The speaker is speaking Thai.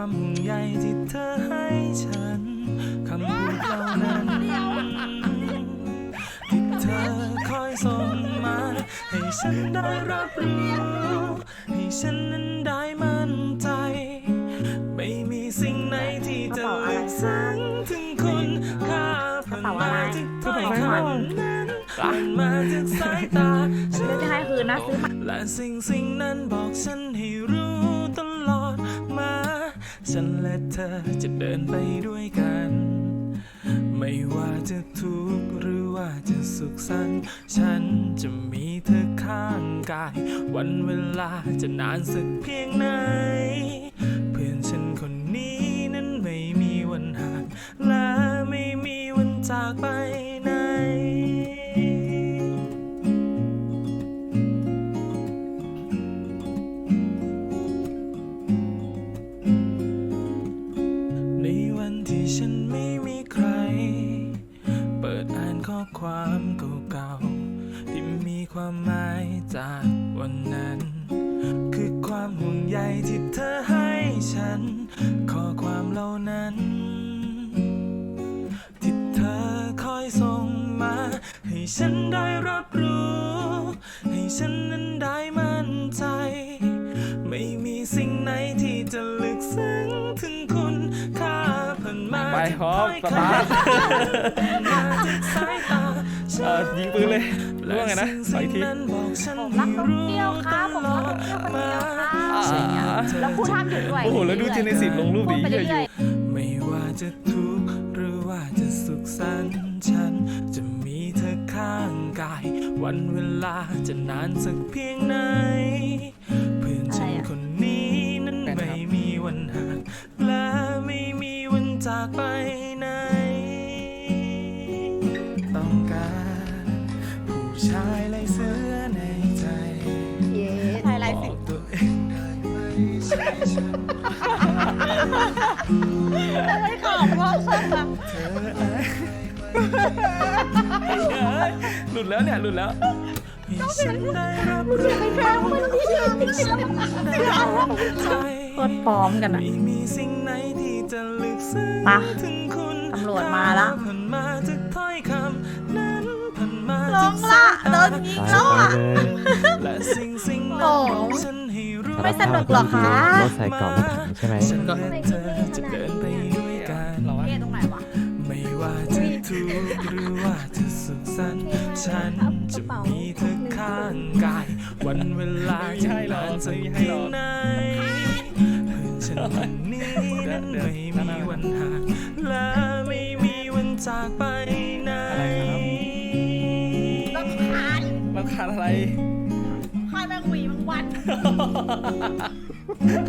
ความห่วงใยที่เธอให้ฉันคำพูดเหล่านั้นที่เธอคอยส่งมา ให้ฉันได้รับรู้ให้ฉันนั้นได้มั่นใจ ไม่มีสิ่งไหนที่จะลึกซึ้งถึงคุณค่าผ่านมาจากถ้อยคำนั้นผ่านมาจากสายตาฉัเดี๋ยวนจะให้คืนนะซื้อมาและสิ่งสิ่งนั้นบอกฉัน ฉันและเธอจะเดินไปด้วยกัน ไม่ว่าจะทุกข์หรือว่าจะสุขสันต์ฉันจะมีเธอข้างกาย วันเวลาจะนานสักเพียงไหน เพื่อนฉันคนนี้นั้นไม่มีวันห่างและไม่มีวันจากไป ปิดอ่านข้อความเก่าๆที่มีความหมายจากวันนั้น คือความห่วงใยที่เธอให้ฉัน ข้อความเหล่านั้น ที่เธอคอยส่งมา ให้ฉันได้รับรู้ ให้ฉันนั้น พร้อมถ้อยสคตาร์ทำมาจากสายตาเออยิงปืนเลยรู้ว่าไงนะขออีกทีและสิ่งๆนั้นบอกฉันผมรักนมเปรี้ยวครับผมรักนมเปรี้ยวคนเดียวครับอะไรเงี้ยแล้วพูดห้ามหยุดด้วยโอ้โหแล้วดูเจเนซิสลงรูปพูดดีไปเหี้ยอเรื่ยู่อยไม่ว่าจะทุกข์หรือว่าจะสุขสันต์ฉัน จะมีเธอข้างกาย วันเวลาจะนานสักเพียงไหน ไม่ขอบพ่อชอบอะหลุดแล้วเนี่ย หลุดแล้วให้ฉันได้รับรู้ไม่กล้าพูดที่เชื่อไม่เชื่อใจโคตรพร้อมกันอะไม่มีสิ่งไหนที่จะลึกซึ้งถึงคุณตำรวจมาละผ่านมาจากถ้อยคำนั้นผ่านมาลงละโดนยิงแล้วอะและสิ่งสิ่งโอ้ ไม่สนุกหรอคะรถใส่เกราะรถถังใช่ไหมฉันและเธอจะเดินไปด้วยกันเราวะเท่ตรงไหนวะไม่ว่าจะทุกข์หรือว่าจะสุขสันต์ฉันจะมีเธอข้างกาย วันเวลาจะนานสักเพียงไหนเพื่อนฉันคนนี้นั้นไม่มีวันห่างและไม่มีวันจากไป Ha ha ha ha!